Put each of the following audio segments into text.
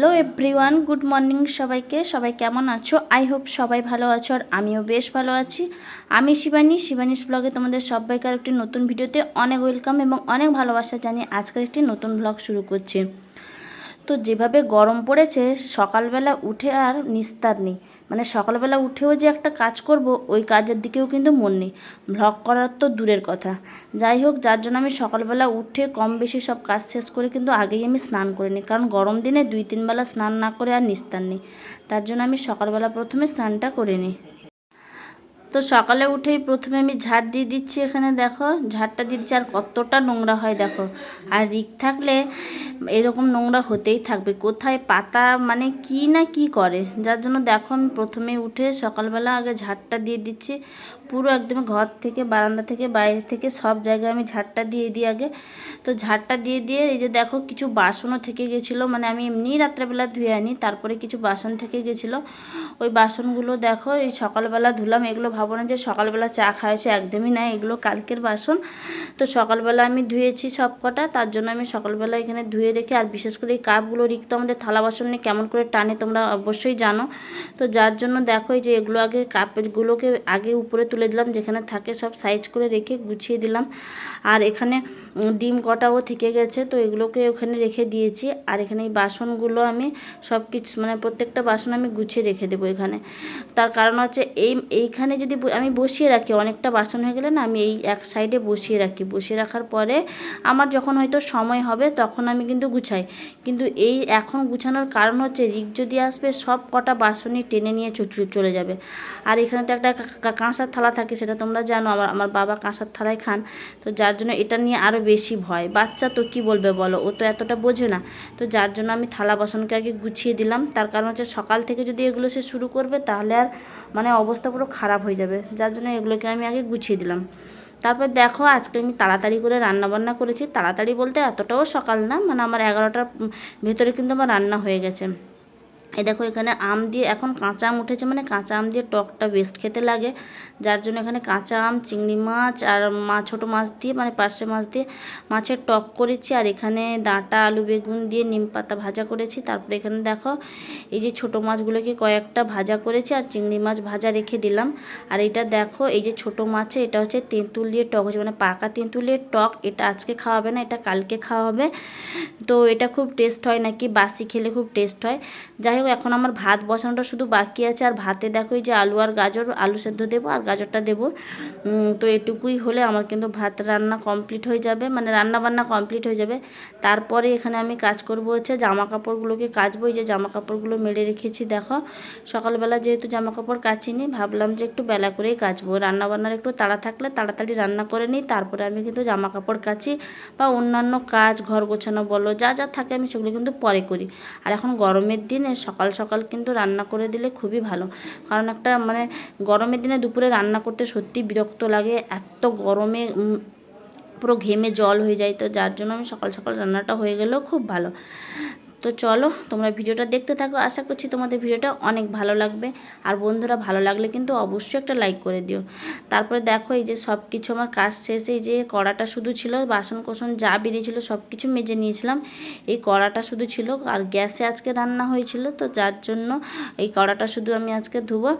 Hello everyone, good morning সবাইকে। সবাই কেমন আছো? আই হোপ সবাই ভালো আছো আর আমিও বেশ ভালো আছি। আমি শিবানী। শিবানীস ব্লগে তোমাদের সবাইকার একটি নতুন ভিডিওতে অনেক ওয়েলকাম এবং অনেক ভালোবাসা জানিয়ে আজকের একটি নতুন ব্লগ শুরু করছি। তো যেভাবে গরম পড়েছে, সকালবেলা উঠে আর নিস্তার নেই। মানে সকালবেলা উঠেও যে একটা কাজ করব, ওই কাজের দিকেও কিন্তু মন নেই। ভ্লগ করার তো দূরের কথা। যাই হোক, যার জন্য আমি সকালবেলা উঠে কম বেশি সব কাজ শেষ করে কিন্তু আগেই আমি স্নান করে নিই। কারণ গরম দিনে দুই তিন বেলা স্নান না করে আর নিস্তার নেই। তার জন্য আমি সকালবেলা প্রথমে স্নানটা করে নিই। তো সকালে উঠেই প্রথমে আমি ঝাড় দিয়ে দিচ্ছি এখানে, দেখো। ঝাড়টা দিচ্ছি আর কতটা নোংরা হয়, দেখো। আর রিক থাকলে এরকম নোংরা হতেই থাকবে। কোথায় পাতা মানে কি না কি করে? যার জন্য দেখো, আমি প্রথমে উঠে সকালবেলা আগে ঝাড়টা দিয়ে দিচ্ছি। পুরো একদম ঘর থেকে, বারান্দা থেকে, বাইরে থেকে সব জায়গায় আমি ঝাড়টা দিয়ে দিই আগে। তো ঝাড়টা দিয়ে দিয়ে এই যে দেখো, কিছু বাসনও থেকে গেছিল। মানে আমি এমনি রাত্রেবেলা ধুয়ে আনি, তারপরে কিছু বাসন থেকে গেছিল। ওই বাসনগুলো দেখো, এই সকালবেলা ধুলাম, এগুলো ভাবো না যে সকালবেলা চা খাওয়াছে একদমই না এগুলো কালকের বাসন। তো সকালবেলা আমি ধুয়েছি সব কটা তার জন্য আমি সকালবেলা এখানে ধুয়ে রেখে, আর বিশেষ করে এই কাপগুলো রিক্ত আমাদের থালা বাসন নিয়ে কেমন করে টানে তোমরা অবশ্যই জানো। তো যার জন্য দেখো যে এগুলো আগে কাপেরগুলোকে আগে উপরে তুলে দিলাম, যেখানে থাকে সব সাইজ করে রেখে গুছিয়ে দিলাম। আর এখানে ডিম কটাও থেকে গেছে, তো এগুলোকে ওখানে রেখে দিয়েছি। আর এখানে এই বাসনগুলো আমি সব কিছু মানে প্রত্যেকটা বাসন আমি গুছিয়ে রেখে দেবো এখানে। তার কারণ হচ্ছে এই, এইখানে যদি আমি বসিয়ে রাখি, অনেকটা বাসন হয়ে গেলে না আমি এই এক সাইডে বসিয়ে রাখি। বসিয়ে রাখার পরে আমার যখন হয়তো সময় হবে তখন আমি কিন্তু গুছাই। কিন্তু এই এখন গুছানোর কারণ হচ্ছে রিক যদি আসবে সব কটা বাসনই টেনে নিয়ে চলে যাবে। আর এখানে তো একটা কাঁসার থালা থাকে, সেটা তোমরা জানো, আমার আমার বাবা কাঁসার থালায় খান। তো যার জন্য এটা নিয়ে আরও বেশি ভয়। বাচ্চা তো কি বলবে বলো? ও তো এতটা বোঝে না। তো যার জন্য আমি থালা বাসনকে আগে গুছিয়ে দিলাম। তার কারণ হচ্ছে সকাল থেকে যদি এগুলো সে শুরু করবে তাহলে আর মানে অবস্থা পুরো খারাপ হয়ে যাবে। যার জন্য এগুলোকে আমি আগে গুছিয়ে দিলাম। তারপর দেখো, আজকে আমি তাড়াতাড়ি করে রান্না বান্না করেছি। তাড়াতাড়ি বলতে এতটাও সকাল না মানে আমার এগারোটার ভেতরে কিন্তু আমার রান্না হয়ে গেছে। এই দেখো এখানে আম দিয়ে এখন কাঁচা আম উঠেছে মানে কাঁচা আম দিয়ে টকটা বেস্ট খেতে লাগে। যার জন্য এখানে কাঁচা আম, চিংড়ি মাছ আর মাছ ছোটো মাছ দিয়ে মানে পার্শে মাছ দিয়ে মাছের টক করেছি। আর এখানে ডাঁটা, আলু, বেগুন দিয়ে নিম পাতা ভাজা করেছি। তারপরে এখানে দেখো, এই যে ছোটো মাছগুলোকে কয়েকটা ভাজা করেছি আর চিংড়ি মাছ ভাজা রেখে দিলাম। আর এটা দেখো, এই যে ছোটো মাছে, এটা হচ্ছে তেঁতুল দিয়ে টক হচ্ছে মানে পাকা তেঁতুলের টক। এটা আজকে খাওয়া হবে না, এটা কালকে খাওয়া হবে তো এটা খুব টেস্ট হয় নাকি? বাসি খেলে খুব টেস্ট হয়। যাই হোক এখন আমার ভাত বসানোটা শুধু বাকি আছে। আর ভাতে দেখো যে আলু আর গাজর, আলু সেদ্ধ দেবো আর গাজরটা দেবো। তো এটুকুই হলে আমার কিন্তু ভাত রান্না কমপ্লিট হয়ে যাবে মানে রান্না বান্না কমপ্লিট হয়ে যাবে। তারপরে এখানে আমি কাজ করব হচ্ছে জামা কাপড়গুলোকে কাচবো। এই যে জামা কাপড়গুলো মেলে রেখেছি, দেখো। সকালবেলা যেহেতু জামা কাপড় কাচিনি, ভাবলাম যে একটু বেলা করেই কাচবো। রান্নাবান্নার একটু তাড়া থাকলে তাড়াতাড়ি রান্না করে নিই, তারপরে আমি কিন্তু জামা কাপড় কাচি বা অন্যান্য কাজ, ঘর গোছানো বলো, যা যা থাকে আমি সেগুলো কিন্তু পরে করি। আর এখন গরমের দিনে সকাল সকাল কিন্তু রান্না করে দিলে খুবই ভালো। কারণ একটা মানে গরমের দিনে দুপুরে রান্না করতে সত্যি বিরক্ত লাগে, এত গরমে পুরো ঘেমে জল হয়ে যায়। তো যার জন্য আমি সকাল সকাল রান্নাটা হয়ে গেলেও খুব ভালো। তো চলো, তোমরা ভিডিওটা দেখতে থাকো। আশা করছি তোমাদের ভিডিওটা অনেক ভালো লাগবে। আর বন্ধুরা, ভালো লাগলে কিন্তু অবশ্যই একটা লাইক করে দিও। তারপরে দেখো, এই যে সব কিছু আমার কাজ শেষে এই যে কড়াটা শুধু ছিল বাসন কোসন যা বেরিয়েছিল সব কিছু মেজে নিয়েছিলাম। এই কড়াটা শুধু ছিল, আর গ্যাসে আজকে রান্না হয়েছিল, তো যার জন্য এই কড়াটা শুধু আমি আজকে ধুবো।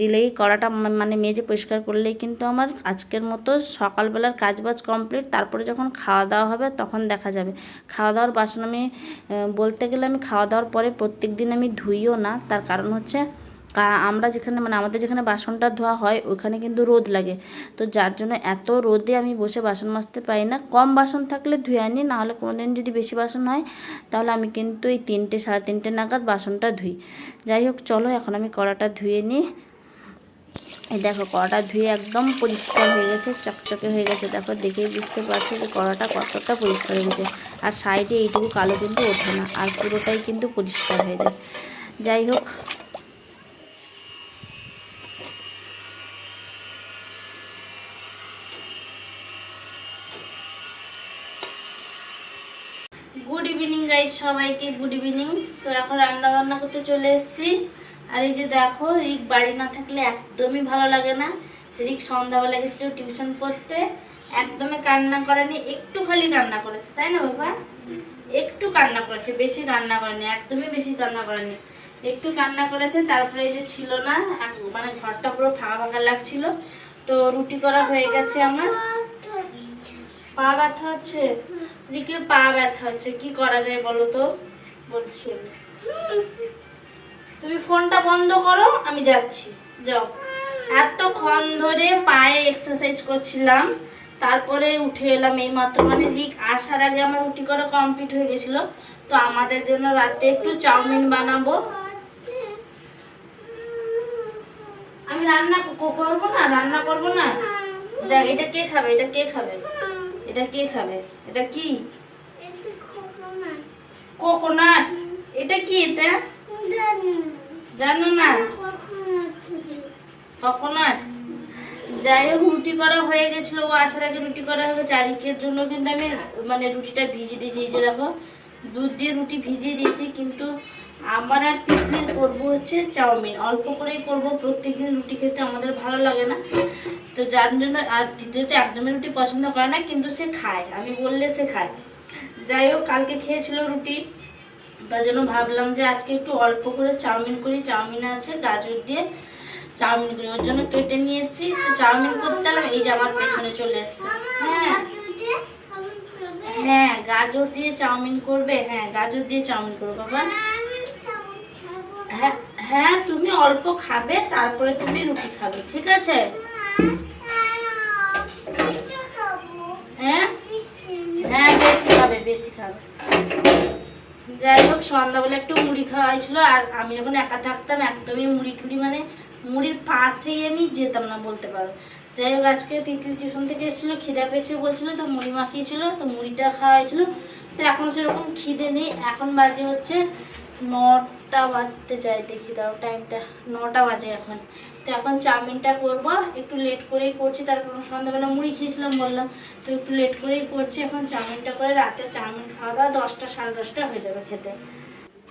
দিলেই কড়াটা মানে মেজে পরিষ্কার করলেই কিন্তু আমার আজকের মতো সকালবেলার কাজবাজ কমপ্লিট তারপরে যখন খাওয়া দাওয়া হবে, তখন দেখা যাবে। খাওয়া দাওয়ার বাসন আমি বল বলতে গেলে আমি খাওয়া দাওয়ার পরে প্রত্যেক দিন আমি ধুইও না। তার কারণ হচ্ছে আমরা যেখানে মানে আমাদের যেখানে বাসনটা ধোয়া হয়, ওখানে কিন্তু রোদ লাগে। তো যার জন্য এত রোদে আমি বসে বাসন মাজতে পারি না। কম বাসন থাকলে ধুয়ে আনি, নাহলে কোনো দিন যদি বেশি বাসন হয়, তাহলে আমি কিন্তু এই তিনটে, সাড়ে তিনটে নাগাদ বাসনটা ধুই। যাই হোক, চলো এখন আমি কড়াটা ধুয়ে নিই। এই দেখো, কড়াটা ধুয়ে একদম পরিষ্কার হয়ে গেছে, চকচকে হয়ে গেছে। দেখো, দেখেই বুঝতে পারছ যে কড়াটা কতটা পরিষ্কার হয়ে গেছে। আর সাইডে এইটুকু কালো কিন্তু ওঠে না, আর পুরোটাই কিন্তু পরিষ্কার হয়ে যায়। যাই হোক। গুড ইভিনিং গাইজ সবাইকে গুড ইভিনিং তো এখন রান্না বান্না করতে চলে এসেছি। আর এই যে দেখো, রিক বাড়ি না থাকলে একদমই ভালো লাগে না। রিক সন্ধ্যাবেলা গেছিল টিউশন পড়তে একদমই কান্না করেনি, একটু খালি কান্না করেছে, তাই না বাবা? একটু কান্না করেছে, বেশি কান্না করেনি, একদমই বেশি কান্না করেনি। একটু কান্না করেছে, তারপরে এই যে ছিল না মানে ঘরটা পুরো ফাঁকা ফাঁকা লাগছিল, তো রুটি করা হয়ে গেছে আমার। পা ব্যথা হচ্ছে? রিকের পা ব্যথা হচ্ছে, কি করা যায় বলো তো? বলছি। তুমি ফোনটা বন্ধ করো আমি যাচ্ছি। যাও। এতক্ষণ ধরে পায়ে এক্সারসাইজ করছিলাম তারপরে উঠে এলাম এই মাত্র মানে রিক আসার আগে আমার রুটি করা কমপ্লিট হয়ে গেছিল। তো আমাদের জন্য রাতে একটু চাউমিন বানাবো। আমি রান্না করব না? রান্না করব না? দেখ এটা কে খাবে? এটা কে খাবে? এটা কে খাবে? এটা কি? কোকোনাট এটা কি এটা? জানো না? কোকোনাট যাই হোক রুটি করা হয়ে গেছিল, ও আসার আগে রুটি করা হয়ে গেছে। আরিকের জন্য কিন্তু আমি মানে রুটিটা ভিজিয়ে দিয়েছি। এই যে দেখো, দুধ দিয়ে রুটি ভিজিয়ে দিয়েছি, কিন্তু আমার আর টিফিন করব হচ্ছে চাউমিন। অল্প করেই করব, প্রত্যেকদিন রুটি খেতে আমাদের ভালো লাগে না। তো যার জন্য আর দ্বিতীয়ত একদমই রুটি পছন্দ করে না, কিন্তু সে খায়। আমি বললে সে খায়। যাই হোক, কালকে খেয়েছিল রুটি। তার জন্য ভাবলাম যে আজকে একটু অল্প করে চাউমিন করি। চাউমিন আছে, গাজর দিয়ে চাউমিন করি। ওর জন্য কেটে নিয়ে এসেছি। তো চাউমিন করতে এই যে আমার পেছনে চলে এসছে। হ্যাঁ। হ্যাঁ গাজর দিয়ে চাউমিন করবে। হ্যাঁ গাজর দিয়ে চাউমিন করব বাবা। হ্যাঁ হ্যাঁ তুমি অল্প খাবে, তারপরে তুমি রুটি খাবে, ঠিক আছে? হ্যাঁ? হ্যাঁ বেশি খাবে বেশি খাবে। যাই হোক, সন্ধ্যাবেলা একটু মুড়ি খাওয়া হয়েছিল, আর আমি যখন একা থাকতাম, একদমই মুড়ি টুড়ি মানে মুড়ির পাশেই আমি যেতাম না বলতে পারো। যাই হোক, আজকে তিতলি টিউশন থেকে এসেছিল, খিদে পেয়েছে বলছিল, তো মুড়ি মাখিয়েছিল, তো মুড়িটা খাওয়া হয়েছিল। তো এখন সেরকম খিদে নেই, এখন বাজে হচ্ছে নটা বাজতে চাই দেখি দাও টাইমটা নটা বাজে এখন। তো এখন চাউমিনটা করব। একটু লেট করেই করছি তারপর সন্ধ্যাবেলা মুড়ি খেয়েছিলাম বললাম, তো একটু লেট করেই করছি। এখন চাউমিনটা করে রাতে চাউমিন খাওয়া দাওয়া দশটা সাড়ে দশটা হয়ে যাবে খেতে।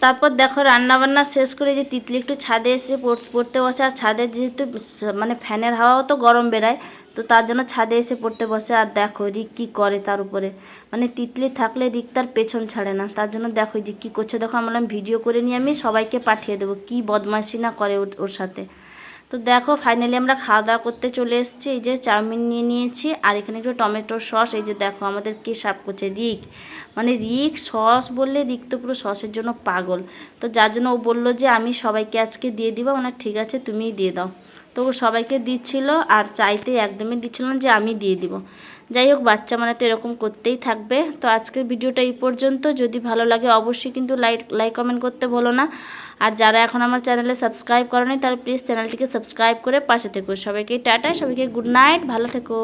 তারপর দেখো রান্না বান্না শেষ করে যে তিতলি একটু ছাদে এসে পড়তে বসে, আর ছাদে যেহেতু মানে ফ্যানের হাওয়াও তো গরম বেরায়, তো তার জন্য ছাদে এসে পড়তে বসে, আর দেখো রিক কী করে তার উপরে। মানে তিতলি থাকলে রিক তার পেছন ছাড়ে না, তার জন্য দেখো যে কী করছে, দেখো আমরা ভিডিও করে নিয়ে আমি সবাইকে পাঠিয়ে দেবো, কী বদমাইশি না করে ওর সাথে। তো দেখো ফাইনালি আমরা খাওয়া দাওয়া করতে চলে এসেছি। এই যে চাউমিন নিয়ে নিয়েছি, আর এখানে একটু টমেটোর সস, এই যে দেখো আমাদের কি সাপ করছে, রিক। মানে রিক সস বললে রিক তো পুরো সসের জন্য পাগল। তো যার জন্য ও বলল যে, আমি সবাইকে আজকে দিয়ে দিব। মানে ঠিক আছে, তুমিই দিয়ে দাও। তো ও সবাইকে দিচ্ছিল, আর চাইতে একদমই দিচ্ছিল না যে, আমি দিয়ে দিব। যাই হোক, বাচ্চা মানে তো এরকম করতেই থাকবে। তো আজকের ভিডিওটা এই পর্যন্ত। যদি ভালো লাগে অবশ্যই কিন্তু লাইক লাইক কমেন্ট করতে বলো না। আর যারা এখন আমার চ্যানেলে সাবস্ক্রাইব করেনি তারা প্লিজ চ্যানেলটিকে সাবস্ক্রাইব করে পাশে থেকো। সবাইকে টাটা, সবাইকে গুড নাইট, ভালো থেকো।